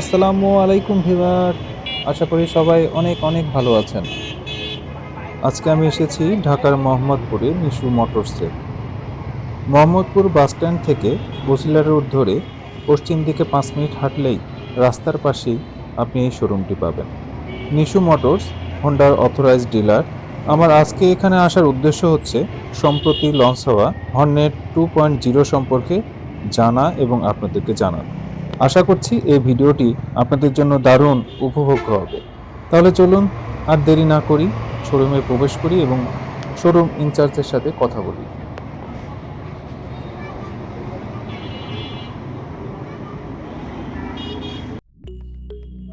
আসসালামু আলাইকুম ভিভার। আশা করি সবাই অনেক অনেক ভালো আছেন। আজকে আমি এসেছি ঢাকার মোহাম্মদপুরে নিশু মোটরসে। মোহাম্মদপুর বাসস্ট্যান্ড থেকে বসিলা রোড ধরে পশ্চিম দিকে পাঁচ মিনিট হাঁটলেই রাস্তার পাশেই আপনি এই শোরুমটি পাবেন। নিশু মোটরস হোন্ডার অথরাইজড ডিলার আমার আজকে এখানে আসার উদ্দেশ্য হচ্ছে, সম্প্রতি লঞ্চ হওয়া হর্নেট টু পয়েন্ট জিরো সম্পর্কে জানা এবং আপনাদেরকে জানানো। আশা করছি এই ভিডিওটি আপনাদের জন্য দারুণ উপভোগ্য হবে। তাহলে চলুন আর দেরি না করি, শোরুমে প্রবেশ করি এবং শোরুম ইনচার্জের সাথে কথা বলি।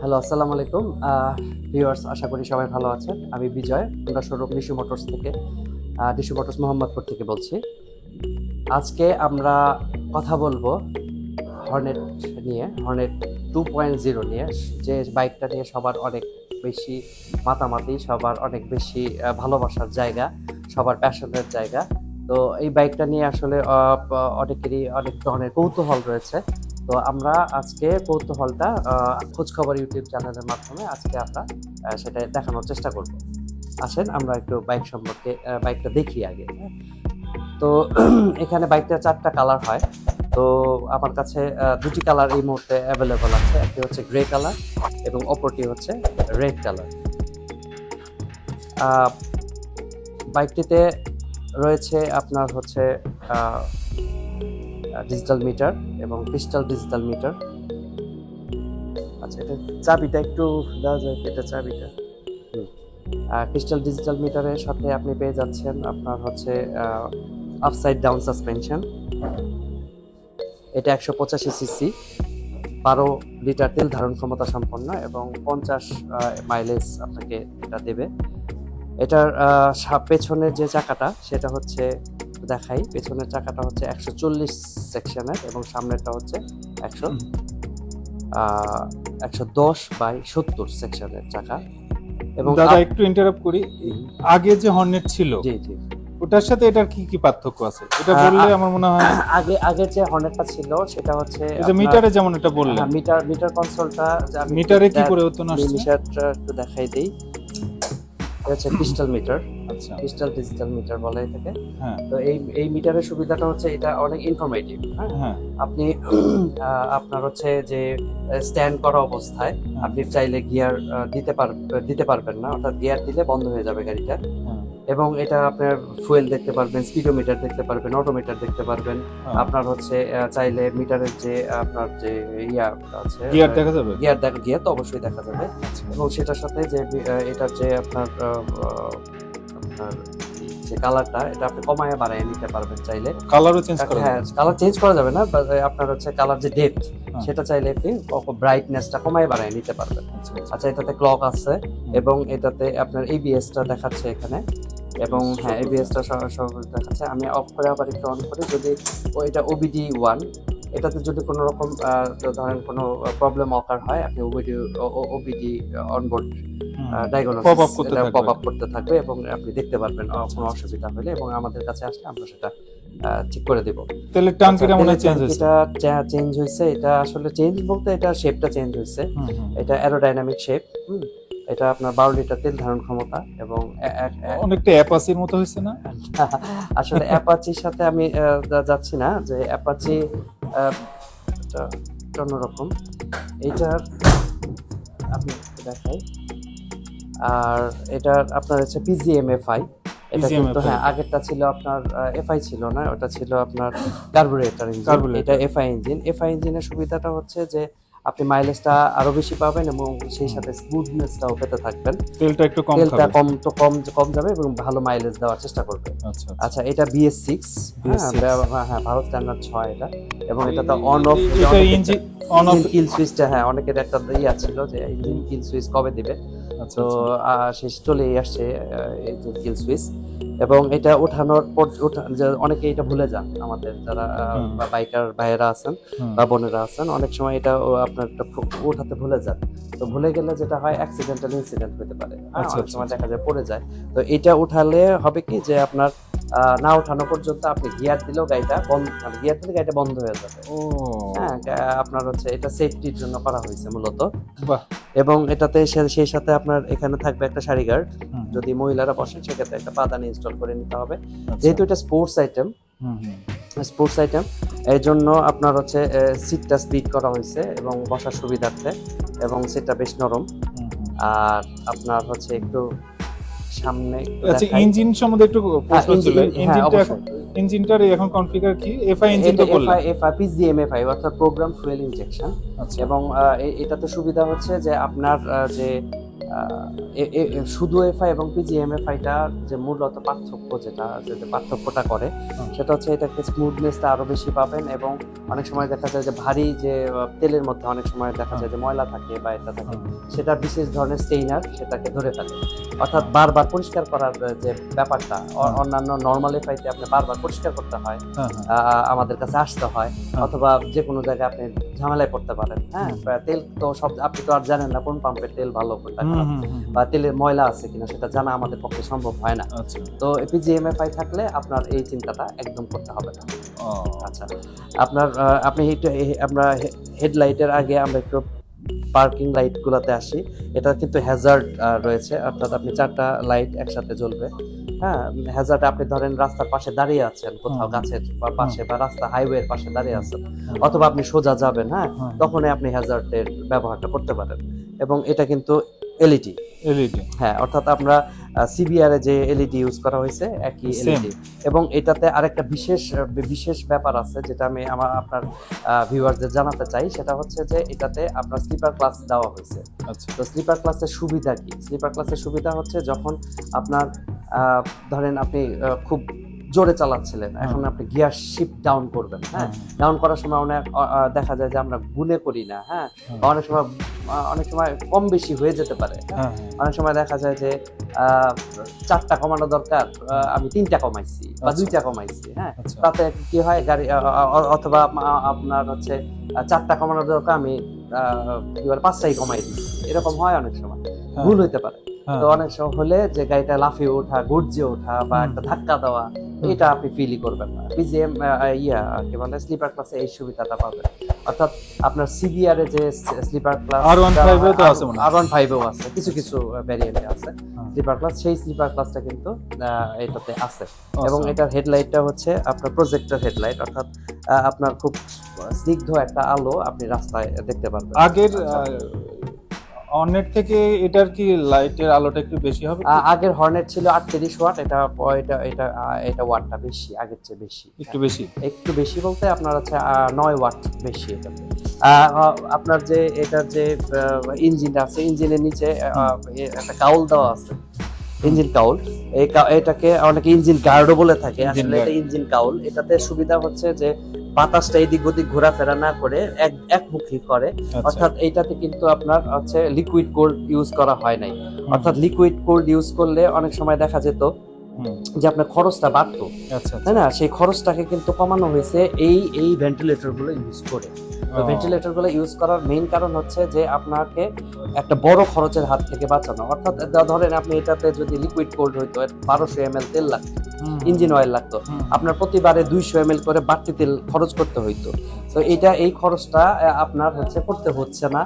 হ্যালো, আসসালামু আলাইকুম। ভিউয়ার্স আশা করি সবাই ভালো আছেন। আমি বিজয়, আমরা শোরুম ডিশু মোটরস থেকে ডিশু মোটরস মোহাম্মদপুর থেকে বলছি। আজকে আমরা কথা বলব হর্নেট নিয়ে হর্নেট টু পয়েন্ট জিরো নিয়ে যে বাইকটা নিয়ে সবার অনেক বেশি মাতামাতি, সবার অনেক বেশি ভালোবাসার জায়গা, সবার প্যাশনের জায়গা। তো এই বাইকটা নিয়ে আসলে অনেকেরই অনেক ধরনের কৌতূহল রয়েছে। তো আমরা আজকে কৌতূহলটা খোঁজখবর ইউটিউব চ্যানেলের মাধ্যমে আজকে আমরা সেটা দেখানোর চেষ্টা করব। আসেন, আমরা একটু বাইক সম্পর্কে বাইকটা দেখি আগে? তো এখানে বাইকটা চারটা কালার হয়। তো আমার কাছে দুটি কালার এই মুহূর্তে অ্যাভেলেবল আছে। একটি হচ্ছে গ্রে কালার এবং অপরটি হচ্ছে রেড কালার বাইকটিতে রয়েছে আপনার হচ্ছে ডিজিটাল মিটার এবং ক্রিস্টাল ডিজিটাল মিটার আচ্ছা এটা চাবিটা একটু দেওয়া যায় এটা চাবিটা। ক্রিস্টাল ডিজিটাল মিটারের সাথে আপনি পেয়ে যাচ্ছেন আপনার হচ্ছে আপসাইড ডাউন সাসপেনশন এটা একশো পঁচাশি সিসি বারো লিটার তেল ধারণ ক্ষমতা সম্পন্ন এবং পঞ্চাশ মাইলেজ আপনাকে এটা দেবে। এটার পেছনের যে চাকাটা সেটা হচ্ছে দেখাই পেছনের চাকাটা হচ্ছে একশো চল্লিশ সেকশনের এবং সামনেরটা হচ্ছে একশো একশো দশ বাই সত্তর সেকশনের চাকা। এবং দাদা একটু ইন্টারাপ্ট করি। আগে যে হর্নেট ছিল জি জি। ওটার সাথে এটার কি কি পার্থক্য আছে? এটা বললে আমার মনে হয় আগে আগে যে হর্নেটটা ছিল সেটা হচ্ছে যে মিটারে যেমন এটা বললেন। হ্যাঁ, মিটার মিটার কনসোলটা মিটারে কি দেখ- পরিবর্তন আসছে? মিটারটা একটু দেখাই দেই। হচ্ছে ক্রিস্টাল মিটার আচ্ছা। ক্রিস্টাল ডিজিটাল মিটার বলা এটাকে। হ্যাঁ। তো এই এই মিটারের সুবিধাটা হচ্ছে এটা অনেক ইনফরমেটিভ হ্যাঁ? হ্যাঁ। আপনি আপনার হচ্ছে যে স্ট্যান্ড করা অবস্থায় আপনি চাইলে গিয়ার দিতে পার দিতে পারবেন না। অর্থাৎ গিয়ার দিলে বন্ধ হয়ে যাবে গাড়িটা। হ্যাঁ। এবং এটা আপনার ফুয়েল দেখতে পারবেন স্পিডোমিটার দেখতে পারবেন অটোমিটার দেখতে পারবেন হ্যাঁ। আপনার হচ্ছে চাইলে মিটারের যে আপনার যে ইয়া আছে গিয়ার দেখা যাবে গিয়ার দেখা গিয়ার তো অবশ্যই দেখা যাবে আচ্ছা। এবং সেটার সাথে যে এটার যে আপনার আপনার যে কালারটা এটা আপনি কমায় বাড়ায় নিতে পারবেন চাইলে কালারও চেঞ্জ করা হ্যাঁ কালার চেঞ্জ করা যাবে না আপনার হচ্ছে কালার যে ডেপথ হ্যাঁ। সেটা চাইলে আপনি ব্রাইটনেসটা কমায় বাড়ায় নিতে পারবেন আচ্ছা, আচ্ছা। আচ্ছা এটাতে ক্লক আছে এবং এটাতে আপনার এবিএসটা দেখাচ্ছে এখানে এবং হ্যাঁ এবিএসটা দেখাচ্ছে। আমি অফ করে আবার একটু অন করি। যদি এটা ওবিডি ওয়ান এটাতে যদি কোনো রকম ধরেন কোনো প্রবলেম অকার হয় আপনি OBD OBD onboard hmm. Diagnosis. Pop up করতে থাকবে। এবং আপনি দেখতে পারবেন কোনো অসুবিধা হলে এবং আমাদের কাছে আসলে আমরা সেটা ঠিক করে দেব। তাহলে টাঙ্কিটা মনে চেঞ্জ হয়েছে? এটা চেঞ্জ হয়েছে। এটা আসলে চেঞ্জ বলতে এটা শেপটা চেঞ্জ হয়েছে। হুম, হুম। এটা অ্যারোডাইনামিক শেপ এটা আপনার বারো লিটার তেল ধারণ ক্ষমতা এবং অনেকটা অ্যাপাসির মতো হয়েছে না? আসলে অ্যাপাচির সাথে আমি যাচ্ছি না যে অ্যাপাচি এটা এটা অন্যরকম এইটার আপনি দেখাই। আর এটার আপনার হচ্ছে পিজিএম এফআই এটা কিন্তু হ্যাঁ আগেরটা ছিল আপনার এফআই ছিল না ওটা ছিল আপনার কার্বুরেটর ইঞ্জিন। এটা এফআই ইঞ্জিন এফআই ইঞ্জিনের সুবিধাটা হচ্ছে যে আপনি মাইলেজটা আরও বেশি পাবেন এবং সেই সাথে স্মুথনেসটাও পেতে থাকবেন। তেলটা একটু কম তেলটা কম তো কম কম যাবে এবং ভালো মাইলেজ দেওয়ার চেষ্টা করবে আচ্ছা আচ্ছা। আচ্ছা এটা বিএস সিক্স হ্যাঁ ভারত স্ট্যান্ডার্ড ছয় এটা। এবং এটা তো on off engine on off kill সুইচটা হ্যাঁ অনেকের একটা ইয়া ছিল যে ইঞ্জিন কিল সুইচ কবে দিবে। আচ্ছা তো শেষ চলেই আসছে কিল সুইচ এবং এটা ওঠানোর পর অনেকে এটা ভুলে যান। আমাদের যারা। বাইকার ভাইয়েরা আছেন বা বোনেরা আছেন অনেক সময় এটা ও আপনার একটা ফু- ওঠাতে ভুলে যান। তো ভুলে গেলে যেটা হয় অ্যাক্সিডেন্টাল ইনসিডেন্ট হতে পারে। হ্যাঁ, আচ্ছা, আচ্ছা, সময় আচ্ছা। দেখা যায় পড়ে যায়। তো এটা উঠালে হবে কি যে আপনার না ওঠানো পর্যন্ত আপনি গিয়ার দিলেও গাড়িটা বন্ধ মানে গিয়ার দিলে গাড়িটা বন্ধ হয়ে যাবে। হ্যাঁ আপনার হচ্ছে এটা সেফটির জন্য করা হয়েছে মূলত। এবং এটাতে সেই সাথে আপনার এখানে থাকবে একটা শাড়ি গার্ড যদি মহিলারা বসেন সেক্ষেত্রে একটা পাদানি ইনস্টল করে নিতে হবে। আচ্ছা। যেহেতু এটা স্পোর্টস আইটেম। স্পোর্টস আইটেম এই জন্য আপনার হচ্ছে সিটটা স্পিড করা হয়েছে এবং বসার সুবিধার্থে এবং সিটটা বেশ নরম। আর আপনার হচ্ছে একটু সামনে আচ্ছা ইঞ্জিন সম্বন্ধে একটু হ্যাঁ, প্রশ্ন ছিল। হ্যাঁ, ইঞ্জিনটা অবশ্যই। ইঞ্জিনটার এখন কনফিগার কি? এফআই ইঞ্জিন তো বললেন। এফআই এফআই পিজিএম এফআই অর্থাৎ প্রোগ্রাম ফুয়েল ইনজেকশন এবং এটাতে সুবিধা হচ্ছে যে আপনার যে শুধু এফআই এবং পিজিএমএফআইটা যে মূলত পার্থক্য যেটা যে পার্থক্যটা করে সেটা হচ্ছে এটাকে স্মুথনেসটা আরও বেশি পাবেন এবং অনেক সময় দেখা যায় যে ভারী যে তেলের মধ্যে অনেক সময় দেখা যায় যে ময়লা থাকে বা এটা থাকে সেটা বিশেষ ধরনের স্টেইনার সেটাকে ধরে ফেলে। অর্থাৎ বারবার পরিষ্কার করার যে ব্যাপারটা। অন্যান্য নর্মাল এফআইতে আপনি বারবার পরিষ্কার করতে হয় হ্যাঁ হ্যাঁ। আহ, আমাদের কাছে আসতে হয় অথবা যে কোনো জায়গায় আপনি ঝামেলায় পড়তে পারেন হ্যাঁ? তেল তো সব আপনি তো আর জানেন না কোন পাম্পের তেল ভালো কোনটা বা তেলের ময়লা আছে কিনা সেটা জানা আমাদের পক্ষে সম্ভব হয় না। আচ্ছা। তো থাকলে আপনার এই চিন্তাটা একদম করতে হবে না। আচ্ছা। আপনার আপনি আমরা হেডলাইটের আগে আমরা একটু পার্কিং লাইট গুলাতে আসি। এটা কিন্তু হ্যাজার্ড রয়েছে। অর্থাৎ আপনি চারটা লাইট একসাথে জ্বলবে। হ্যাঁ হ্যাজার্ড আপনি ধরেন রাস্তার পাশে দাঁড়িয়ে আছেন কোথাও গাছের বা পাশে বা রাস্তা হাইওয়ের পাশে দাঁড়িয়ে আছেন। অথবা আপনি সোজা যাবেন হ্যাঁ। তখনই আপনি হ্যাজার্ডের ব্যবহারটা করতে পারেন। এবং এটা কিন্তু এলইডি এলইডি হ্যাঁ অর্থাৎ আমরা সিবিআর এ যে এলইডি ইউজ করা হয়েছে একই এলইডি এবং এটাতে আরেকটা বিশেষ বিশেষ ব্যাপার আছে যেটা আমি আমার আপনার ভিউয়ারদের জানাতে চাই সেটা হচ্ছে যে এটাতে আপনার স্লিপার ক্লাস দেওয়া হয়েছে। আচ্ছা। তো স্লিপার ক্লাসের সুবিধা কি? স্লিপার ক্লাসের সুবিধা হচ্ছে যখন আপনার আহ, ধরেন আপনি খুব জোরে চালাচ্ছিলেন এখন আপনি গিয়ার শিফট ডাউন করবেন হ্যাঁ? ডাউন করার সময় অনেক দেখা যায় যে আমরা গুনে করি না হ্যাঁ? অনেক সময় অনেক সময় কম বেশি হয়ে যেতে পারে। হ্যাঁ? হ্যাঁ। অনেক সময় দেখা যায় যে চারটা কমানো দরকার আমি তিনটা কমাইছি বা। দুইটা কমাইছি হ্যাঁ। তাতে কি হয় গাড়ি অথবা আপনার হচ্ছে চারটা কমানো দরকার আমি আহ, কি বলে পাঁচটাই কমাই দিচ্ছি এরকম হয় অনেক সময়। হ্যাঁ, ভুল হইতে পারে। তো অনেক সময় হলে যে গাড়িটা লাফিয়ে ওঠা গর্জে ওঠা বা একটা ধাক্কা দেওয়া এটা আপনি ফিলই করবেন না। পিজিএম ইয়া কি বলে স্লিপার ক্লাসে এই সুবিধাটা পাবেন। অর্থাৎ আপনার সিবিআর এ যে স্লিপার ক্লাস R15 এও তো আছে মনে আর ওয়ান ফাইভেও আছে কিছু কিছু ভ্যারিয়েন্টে আছে। স্লিপার ক্লাস সেই স্লিপার ক্লাসটা কিন্তু এটাতে আছে। এবং. এটার হেডলাইটটা হচ্ছে আপনার প্রজেক্টর হেডলাইট অর্থাৎ আপনার খুব স্নিগ্ধ একটা আলো আপনি রাস্তায় দেখতে পারবেন। আগের অনেট থেকে এটার কি লাইটের আলোটা একটু বেশি হবে আগের হর্নেট ছিল আটত্রিশ ওয়াট এটা এটা এটা এটা ওয়াটটা বেশি আগের চেয়ে বেশি। একটু বেশি? একটু বেশি বলতে আপনার হচ্ছে আহ, নয় ওয়াট বেশি আহ, আপনার যে এটার যে ইঞ্জিনটা আছে ইঞ্জিনের নিচে একটা কাউল দেওয়া আছে। ইঞ্জিন কাউল এই এটাকে অনেকে ইঞ্জিন গার্ডও বলে থাকে। আসলে এটা ইঞ্জিন কাউল এটাতে সুবিধা হচ্ছে যে বাতাসটা এদিক ওদিক ঘোরাফেরা না করে এক একমুখী করে। আচ্ছা। অর্থাৎ এইটাতে কিন্তু আপনার হচ্ছে লিকুইড কোল্ড ইউজ করা হয় নাই। অর্থাৎ লিকুইড কোল্ড ইউজ করলে অনেক সময় দেখা যেত যে আপনার খরচটা বাড়তো আচ্ছা তাই না? সেই খরচটাকে কিন্তু কমানো হয়েছে এই এই ভেন্টিলেটরগুলো ইউজ করে। তো ও, ভেন্টিলেটরগুলো ইউজ করার মেইন কারণ হচ্ছে যে আপনাকে একটা বড় খরচের হাত থেকে বাঁচানো। অর্থাৎ ধরেন আপনি এটাতে যদি লিকুইড কোল্ড হইতো বারোশো এম তেল লাগতো ইঞ্জিন অয়েল লাগতো। আপনার প্রতিবারে দুইশো এম করে বাড়তি তেল খরচ করতে হইতো। তো এটা এই খরচটা আপনার হচ্ছে করতে হচ্ছে না।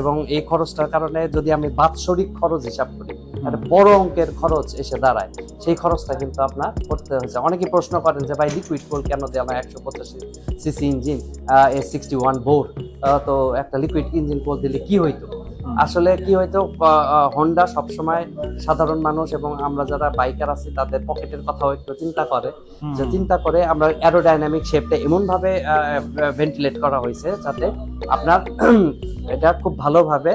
এবং এই খরচটার কারণে যদি আমি বাৎসরিক খরচ হিসাব করি একটা বড় অঙ্কের খরচ এসে দাঁড়ায়। সেই খরচটা কিন্তু আপনার করতে হয়েছে। অনেকে প্রশ্ন করেন যে ভাই লিকুইড কোল কেন দেওয়া হয়? একশো পঁচাশি সিসি ইঞ্জিন এ সিক্সটি ওয়ান বোর তো একটা লিকুইড ইঞ্জিন কোল দিলে কি হইতো? আসলে কি হইতো? হন্ডা সবসময় সাধারণ মানুষ এবং আমরা যারা বাইকার আছি তাদের পকেটের কথাও একটু চিন্তা করে। যে চিন্তা করে আমরা অ্যারোডাইনামিক শেপটা এমনভাবে ভেন্টিলেট করা হয়েছে যাতে আপনার এটা খুব ভালোভাবে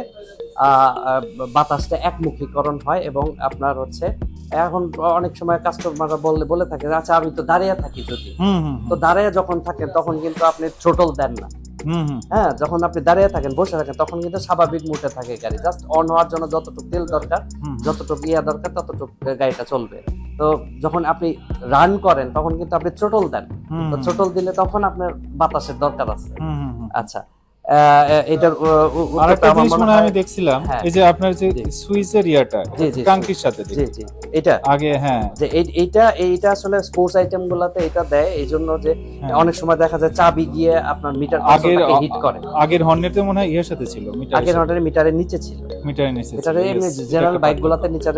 বাতাসটা একমুখীকরণ হয় এবং আপনার হচ্ছে এখন অনেক সময় কাস্টমাররা বললে বলে থাকে আচ্ছা আমি তো দাঁড়িয়ে থাকি যদি। তো দাঁড়িয়ে যখন থাকেন তখন কিন্তু আপনি ছোটল দেন না। হ্যাঁ যখন আপনি দাঁড়িয়ে থাকেন বসে থাকেন তখন কিন্তু স্বাভাবিক মুটে থাকে গাড়ি। জাস্ট অন হওয়ার জন্য যতটুকু তেল দরকার যতটুকু ইয়া দরকার ততটুকু গাড়িটা চলবে। তো যখন আপনি রান করেন তখন কিন্তু আপনি চোটল দেন। তো চোটল দিলে তখন আপনার বাতাসের দরকার আছে। আচ্ছা। এটার আরেকটা জিনিস মনে আমি দেখছিলাম হ্যাঁ। এই যে আপনার যে। সুইচের ইয়াটা জি, সাথে জি জি। এটা আগে হ্যাঁ। যে এইটা এইটা আসলে স্পোর্টস আইটেম গুলাতে এটা দেয় এই জন্য যে হ্যাঁ। অনেক সময় দেখা যায় চাবি গিয়ে আপনার মিটার আগের হিট করে। আগের হর্নেটে মনে হয় ইয়ের সাথে ছিল মিটার আগের অর্ডারে মিটারের নিচে ছিল। মিটারের নিচে মিটারে এমনি জেনারেল বাইক গুলাতে নিচের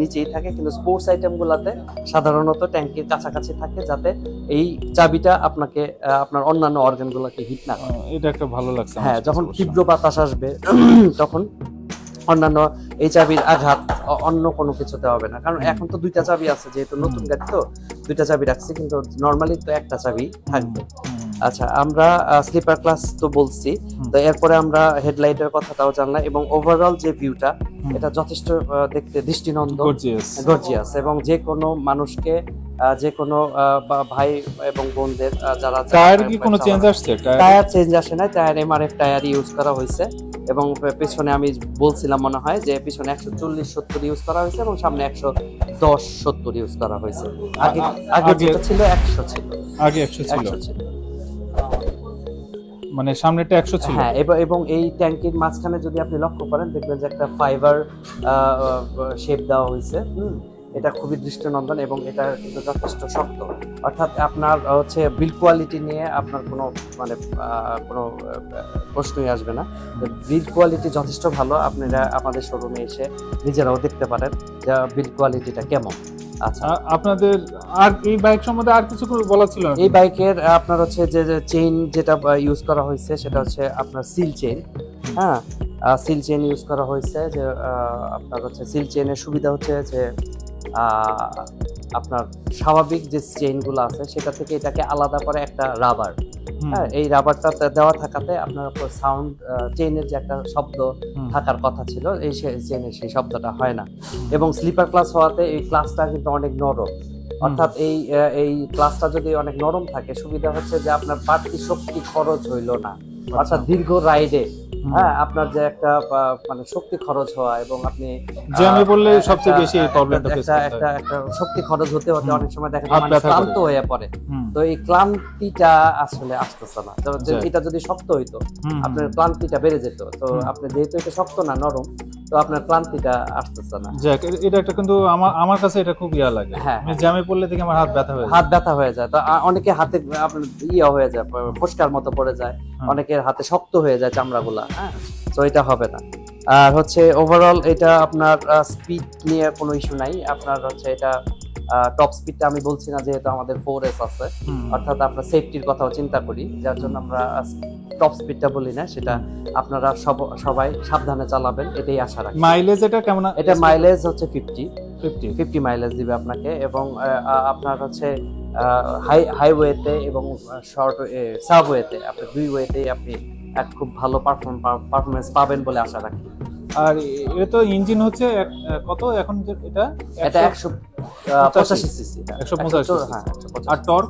নিচেই থাকে কিন্তু স্পোর্টস আইটেম গুলাতে সাধারণত ট্যাঙ্কির কাছাকাছি থাকে যাতে এই চাবিটা আপনাকে আপনার অন্যান্য অর্গান গুলাকে হিট না করে। এটা একটা ভালো লাগছে হ্যাঁ যখন। তীব্র বাতাস আসবে তখন অন্যান্য এই চাবির আঘাত অন্য কোনো কিছুতে হবে না। কারণ এখন তো দুইটা চাবি আছে যেহেতু নতুন গাড়ি তো দুইটা চাবি রাখছি কিন্তু নর্মালি তো একটা চাবি থাকবে। আচ্ছা আমরা স্লিপার ক্লাস তো বলছি তো এরপরে আমরা হেডলাইটের কথাটাও জানলাম এবং ওভারঅল যে ভিউটা এটা যথেষ্ট দেখতে দৃষ্টিনন্দন। গর্জিয়াস এবং যে কোনো মানুষকে যে কোনো ভাই এবং বোনদের যারা টায়ার কি কোনো চেঞ্জ আসছে? টায়ার চেঞ্জ আসে না টায়ার এমআরএফ টায়ার ইউজ করা হয়েছে এবং পেছনে আমি বলছিলাম মনে হয় যে পিছনে একশো চল্লিশ সত্তর ইউজ করা হয়েছে এবং সামনে একশো দশ সত্তর ইউজ করা হয়েছে। আগে আগে যেটা ছিল একশো ছিল। আগে একশো ছিল। একশো ছিল। মানে সামনেটা একশো ছিল? হ্যাঁ এবং এবং এই ট্যাঙ্কির মাঝখানে যদি আপনি লক্ষ্য করেন দেখবেন যে একটা ফাইবার শেপ দেওয়া হয়েছে। হুম। এটা খুবই দৃষ্টিনন্দন এবং এটা কিন্তু যথেষ্ট শক্ত। অর্থাৎ আপনার হচ্ছে বিল কোয়ালিটি নিয়ে আপনার কোনো মানে কোনো প্রশ্নই আসবে না। বিল কোয়ালিটি যথেষ্ট ভালো। আপনারা আমাদের শোরুমে এসে নিজেরাও দেখতে পারেন যে বিল কোয়ালিটিটা কেমন। আচ্ছা। আপনাদের আর এই বাইক সম্বন্ধে আর কিছু বলা ছিল এই বাইকের আপনার হচ্ছে যে চেইন যেটা ইউজ করা হয়েছে সেটা হচ্ছে আপনার সিল চেইন হ্যাঁ? সিল চেইন ইউজ করা হয়েছে যে আপনার হচ্ছে সিল চেইনের সুবিধা হচ্ছে যে আপনার স্বাভাবিক যে চেইনগুলো আছে সেটা থেকে এটাকে আলাদা করে একটা রাবার। হ্যাঁ এই রাবারটা দেওয়া থাকাতে আপনার সাউন্ড চেইনের যে একটা শব্দ থাকার কথা ছিল এই চেইনের সেই শব্দটা হয় না। এবং স্লিপার ক্লাস হওয়াতে এই ক্লাসটা কিন্তু অনেক নরম। অর্থাৎ এই এই ক্লাসটা যদি অনেক নরম থাকে সুবিধা হচ্ছে যে আপনার বাড়তি শক্তি খরচ হইল না। অর্থাৎ দীর্ঘ রাইডে। হ্যাঁ আপনার যে একটা মানে শক্তি খরচ হওয়া এবং আপনি জ্যামে সবচেয়ে বেশি এই প্রবলেমটা ফেস একটা করতে একটা একটা শক্তি খরচ হতে হতে অনেক সময় দেখা যায় মানুষ ক্লান্ত হয়ে পড়ে। তো এই ক্লান্তিটা আসলে আসতেছে না। এটা যদি শক্ত হইতো আপনার ক্লান্তিটা বেড়ে যেত। তো আপনি যেহেতু এটা শক্ত না নরম তো আপনার ক্লান্তিটা আসতেছে না। যাক এটা একটা কিন্তু আমার আমার কাছে এটা খুব ইয়া লাগে। হ্যাঁ, আমি জ্যামে পড়লে দেখি আমার হাত ব্যথা হয়ে হাত ব্যথা হয়ে যায়। তো অনেকে হাতে আপনার ইয়ে হয়ে যায় ফোসকার মতো পড়ে যায়। অনেকের হাতে শক্ত হয়ে যায় চামড়াগুলা। হ্যাঁ তো এটা হবে না। আর হচ্ছে ওভারঅল এটা আপনার স্পিড নিয়ে কোনো ইস্যু নাই। আপনার হচ্ছে এটা টপ স্পিডটা আমি বলছি না যেহেতু আমাদের ফোর এস আছে। অর্থাৎ আমরা সেফটির কথাও চিন্তা করি। যার জন্য আমরা টপ স্পিডটা বলি না সেটা আপনারা সব- সবাই সাবধানে চালাবেন এটাই আশা রাখি মাইলেজ এটা কেমন এটা মাইলেজ হচ্ছে ফিফটি ফিফটি ফিফটি মাইলেজ দিবে আপনাকে এবং আপনার হচ্ছে হাই হাইওয়েতে এবং শর্ট সাবওয়েতে আপনি দুই ওয়েতেই আপনি এক খুব ভালো পারফর্ম পারফরমেন্স পাবেন বলে আশা রাখি। আর এটা তো ইঞ্জিন হচ্ছে কত এখন এটা? এটা একশো- একশো পঁচাশি সিসি। 185 cc হ্যাঁ আর টর্ক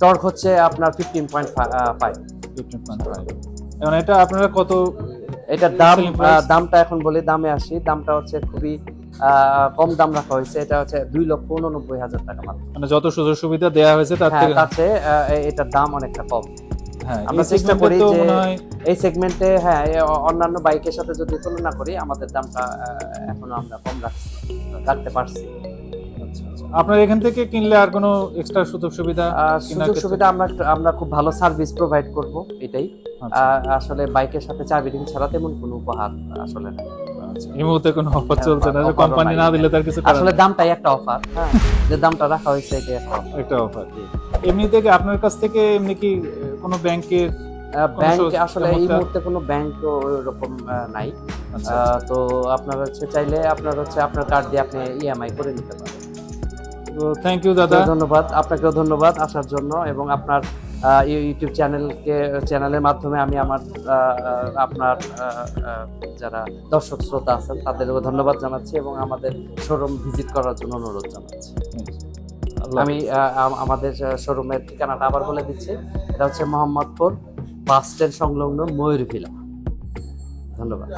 টর্ক হচ্ছে আপনার fifteen point five fifteen point five এখন এটা আপনারা কত এটার দাম দামটা এখন বলি দামে আসি। দামটা হচ্ছে খুবই কম দাম রাখা হয়েছে। এটা হচ্ছে দুই লক্ষ উননব্বই হাজার টাকা মাত্র। মানে যত সুযোগ সুবিধা দেওয়া হয়েছে তার হ্যাঁ থেকে এটার দাম অনেকটা কম। আমরা চেষ্টা করি যে- এই সেগমেন্টে হ্যাঁ অন্যান্য বাইকের সাথে যদি তুলনা করি আমাদের দামটা এখনও আমরা কম রাখছি রাখতে পারছি। আচ্ছা, আচ্ছা। আপনার এখান থেকে কিনলে আর কোনো এক্সট্রা সুযোগ সুবিধা সুযোগ সুবিধা আমরা আমরা খুব ভালো সার্ভিস প্রোভাইড করব এটাই। আচ্ছা, আসলে বাইকের সাথে চাবি রিং ছাড়া তেমন কোনো উপহার আসলে না। এই মুহূর্তে কোনো অফার হ্যাঁ, চলছে না যে কোম্পানি না দিলে তার কিছু আসলে দামটাই একটা অফার হ্যাঁ যে দামটা রাখা হয়েছে এটাই একটা অফার এমনি থেকে আপনার কাছ থেকে এমনি কি কোনো ব্যাংকের ব্যাংক আসলে এই মুহূর্তে কোনো ব্যাংক ওরকম নাই। আচ্ছা। তো আপনার হচ্ছে চাইলে আপনার হচ্ছে আপনার কার্ড দিয়ে আপনি ইএমআই করে নিতে পারেন। তো থ্যাংক ইউ দাদা। ধন্যবাদ আপনাকেও ধন্যবাদ আসার জন্য এবং আপনার ইউটিউব চ্যানেলকে চ্যানেলের মাধ্যমে আমি আমার আপনার যারা দর্শক শ্রোতা আছেন তাদেরও ধন্যবাদ জানাচ্ছি এবং আমাদের শোরুম ভিজিট করার জন্য অনুরোধ জানাচ্ছি। আম- আমাদের শোরুমের ঠিকানাটা আবার বলে দিচ্ছি। এটা হচ্ছে মোহাম্মদপুর বাস স্ট্যান্ড সংলগ্ন ময়ূর ভিলা। ধন্যবাদ।